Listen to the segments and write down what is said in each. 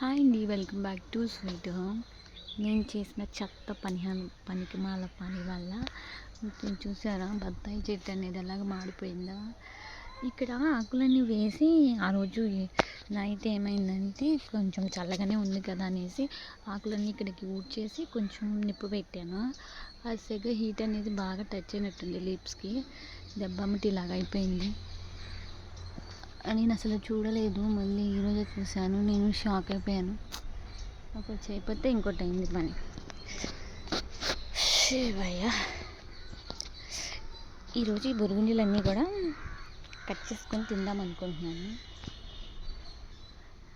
Hi అండి welcome back to sweet home. నేను చేసిన చెత్త పని పనికిమాల పని వల్ల కొంచెం చూసారా? బత్తాయి చెట్టు అనేది ఎలాగ మాడిపోయిందా? ఇక్కడ ఆకులన్నీ వేసి ఆ రోజు నైట్ ఏమైందంటే కొంచెం చల్లగానే ఉంది కదా అనేసి ఆకులన్నీ ఇక్కడికి ఊడ్చేసి కొంచెం నిప్పు పెట్టాను. ఆ సెగ హీట్ అనేది బాగా టచ్ అయినట్టుంది లిప్స్కి. దెబ్బమ్మటి ఇలాగ అయిపోయింది. నేను అసలు చూడలేదు మళ్ళీ ఈరోజే చూశాను నేను షాక్ అయిపోయాను. ఒకటి చేయకపోతే ఇంకోటి అయింది పని. శివయ్య ఈరోజు ఈ బురుగుండీలన్నీ కూడా కట్ చేసుకొని తిందాం అనుకుంటున్నాను.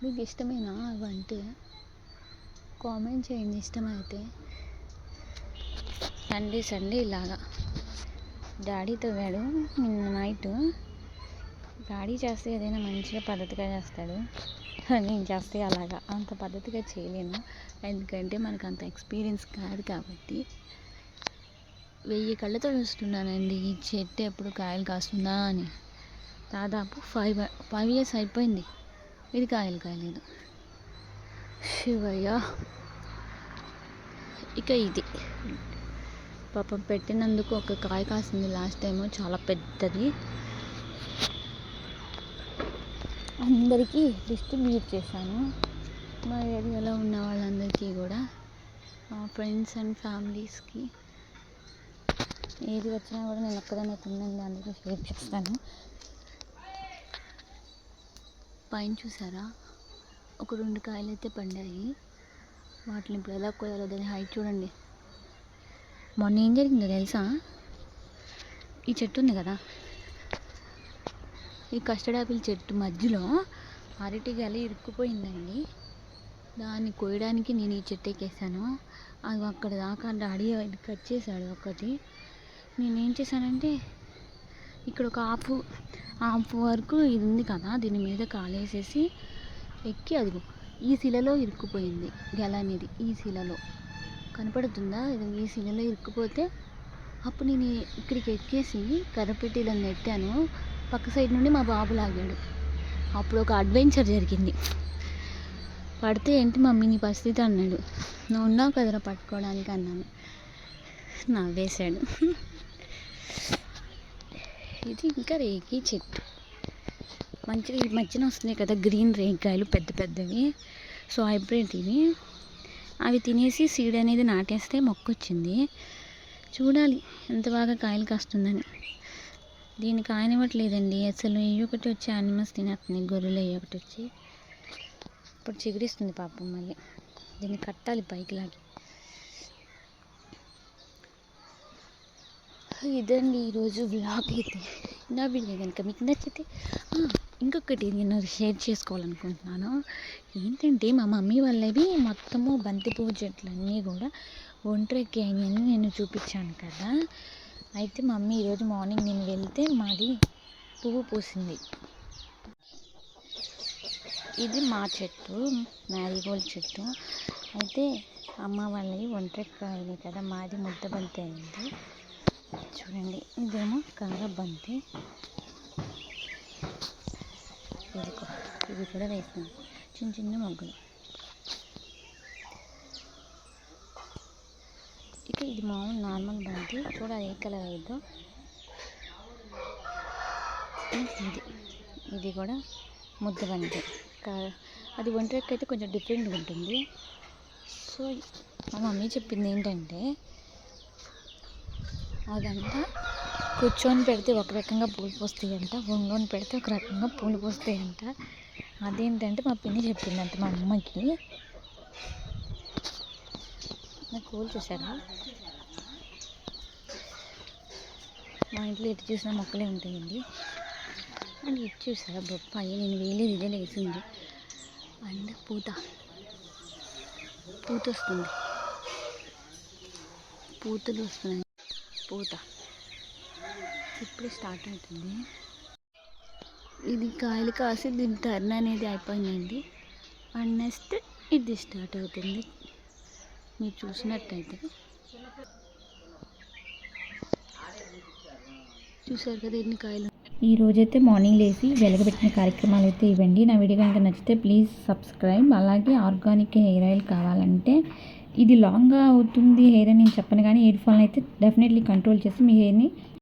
మీకు ఇష్టమేనా? అవంటే కామెంట్ చేయండి ఇష్టమైతే. సండే సండే ఇలాగా. డాడీ తవ్వాడు నిన్న నైట్ డాడీ చేస్తే ఏదైనా మంచిగా పద్ధతిగా చేస్తాడు. నేను చేస్తే అలాగా. అంత పద్ధతిగా చేయలేను. ఎందుకంటే మనకు అంత ఎక్స్పీరియన్స్ కాదు కాబట్టి. వెయ్యి కళ్ళతో చూస్తున్నానండి. ఈ చెట్టు ఎప్పుడు కాయలు కాస్తుందా అని. దాదాపు ఫైవ్ ఫైవ్ ఇయర్స్ అయిపోయింది. ఇది కాయలు కాయలేదు. శివయ్య. ఇక ఇది. పాపం పెట్టినందుకు ఒక కాయ కాసింది లాస్ట్ టైము. చాలా పెద్దది. అందరికీ డిస్ట్రిబ్యూట్ చేశాను. మా ఏరియాలో ఉన్న వాళ్ళందరికీ కూడా మా ఫ్రెండ్స్ అండ్ ఫ్యామిలీస్కి ఏది వచ్చినా కూడా నేను ఒక్కదాన్ని తిన్నాను అందరికీ షేర్ చేస్తాను. పైన చూసారా? ఒక రెండు కాయలు అయితే పండాయి. వాటిని ఇప్పుడు ఎలా కోయాలో దాని హైట్ చూడండి. మొన్న ఏం జరిగిందో తెలుసా? ఈ చెట్టు ఉంది కదా ఈ కస్టర్డ్ ఆపిల్ చెట్టు మధ్యలో అరటి గల ఇరుక్కుపోయిందండి. దాన్ని కోయడానికి నేను ఈ చెట్టు ఎక్కేసాను అది అక్కడ దాకా డాడీ కట్ చేశాడు ఒకటి నేనేం చేశానంటే ఇక్కడ ఒక హాఫ్ హాఫ్ వరకు ఇది ఉంది కదా దీని మీద కాలేసేసి ఎక్కి అదిగో ఈ శిలలో ఇరుక్కుపోయింది గెల అనేది ఈ శిలలో. కనపడుతుందా? ఇది ఈ శిలలో ఇరుక్కుపోతే అప్పుడు నేను ఇక్కడికి ఎక్కేసి కర్రపెట్టిలో నెట్టాను. పక్క సైడ్ నుండి మా బాబు లాగాడు. అప్పుడు ఒక అడ్వెంచర్ జరిగింది. పడితే ఏంటి మమ్మీ నీ పరిస్థితి అన్నాడు. నువ్వు ఉన్నావు కదరా పట్టుకోవడానికి అన్నాను. నవ్వేశాడు. ఇది ఇంకా రేగి చెట్టు. మంచిగా ఈ మధ్యన వస్తున్నాయి కదా గ్రీన్ రేగికాయలు పెద్ద పెద్దవి. సో హైబ్రిడ్ ఇవి. అవి తినేసి సీడ్ అనేది నాటేస్తే మొక్క వచ్చింది చూడాలి ఎంత బాగా కాయలు కాస్తుందని. దీనికి కాయనివ్వట్లేదండి అసలు ఇవి ఒకటి వచ్చి యానిమల్స్ తినేస్తుంది. గొర్రెలు అవి ఒకటి వచ్చి. ఇప్పుడు చిగురిస్తుంది పాపం మళ్ళీ. దీన్ని కట్టాలి పైకి లాగి ఇదండి ఈరోజు వ్లాగ్ అయితే. నా వీడియో కనుక మీకు నచ్చితే ఇంకొకటి నేను షేర్ చేసుకోవాలనుకుంటున్నాను. ఏంటంటే మా మమ్మీ వాళ్ళవి మొత్తము బంతి పువ్వు చెట్లన్నీ కూడా ఒంటరికి అయినాయని నేను చూపించాను కదా. అయితే మమ్మీ ఈరోజు మార్నింగ్ నేను వెళ్తే మాది పువ్వు పూసింది. ఇది మా చెట్టు మ్యారీగోల్డ్ చెట్టు. అయితే అమ్మ వాళ్ళవి ఒంటరికాయలే కదా మాది ముద్ద బంతి అయింది. చూడండి ఇదేమో కార బంతి. ఇది ఇది కూడా వేసినాం చిన్న చిన్న మొగ్గలు ఇక ఇది మామూలు నార్మల్ చూడాలి ఏ కలర్ అయిందో ఇది ఇది కూడా ముద్ద వంటి అది వంటకి అయితే కొంచెం డిఫరెంట్గా ఉంటుంది. సో మా మమ్మీ చెప్పింది ఏంటంటే అదంతా కూర్చొని పెడితే ఒక రకంగా పూలు పోస్తాయంట వంగని పెడితే ఒక రకంగా పూలు పోస్తాయంట. అదేంటంటే మా పిన్ని చెప్పిందంట మా అమ్మకి. నా పూలు చూసారా? మా ఇంట్లో ఎటు చూసిన మొక్కలే ఉంటాయండి. అండ్ ఇటు చూసారా బొప్పాయి నేను వేయలేదు ఇదే లేచింది. అండ్ పూత. పూత వస్తుంది. పూతలు వస్తున్నాయి. పూత. ఇప్పుడు స్టార్ట్ అవుతుంది. ఇది కాయలు కాసి దీని టర్న్ అనేది అయిపోయిందండి. అండ్ నెక్స్ట్ ఇది స్టార్ట్ అవుతుంది. మీరు చూసినట్టయితే. చూసారు కదా ఎన్ని కాయలు. ఈ రోజైతే మార్నింగ్ లేచి వెలగబెట్టిన కార్యక్రమాలు అయితే ఇవ్వండి. నా వీడియో కనుక నచ్చితే ప్లీజ్ సబ్స్క్రైబ్. అలాగే ఆర్గానిక్ హెయిర్ ఆయిల్ కావాలంటే ఇది లాంగ్గా అవుతుంది హెయిర్ అని నేను చెప్పను కానీ హెయిర్ ఫాల్ అయితే డెఫినెట్లీ కంట్రోల్ చేసి మీ హెయిర్ని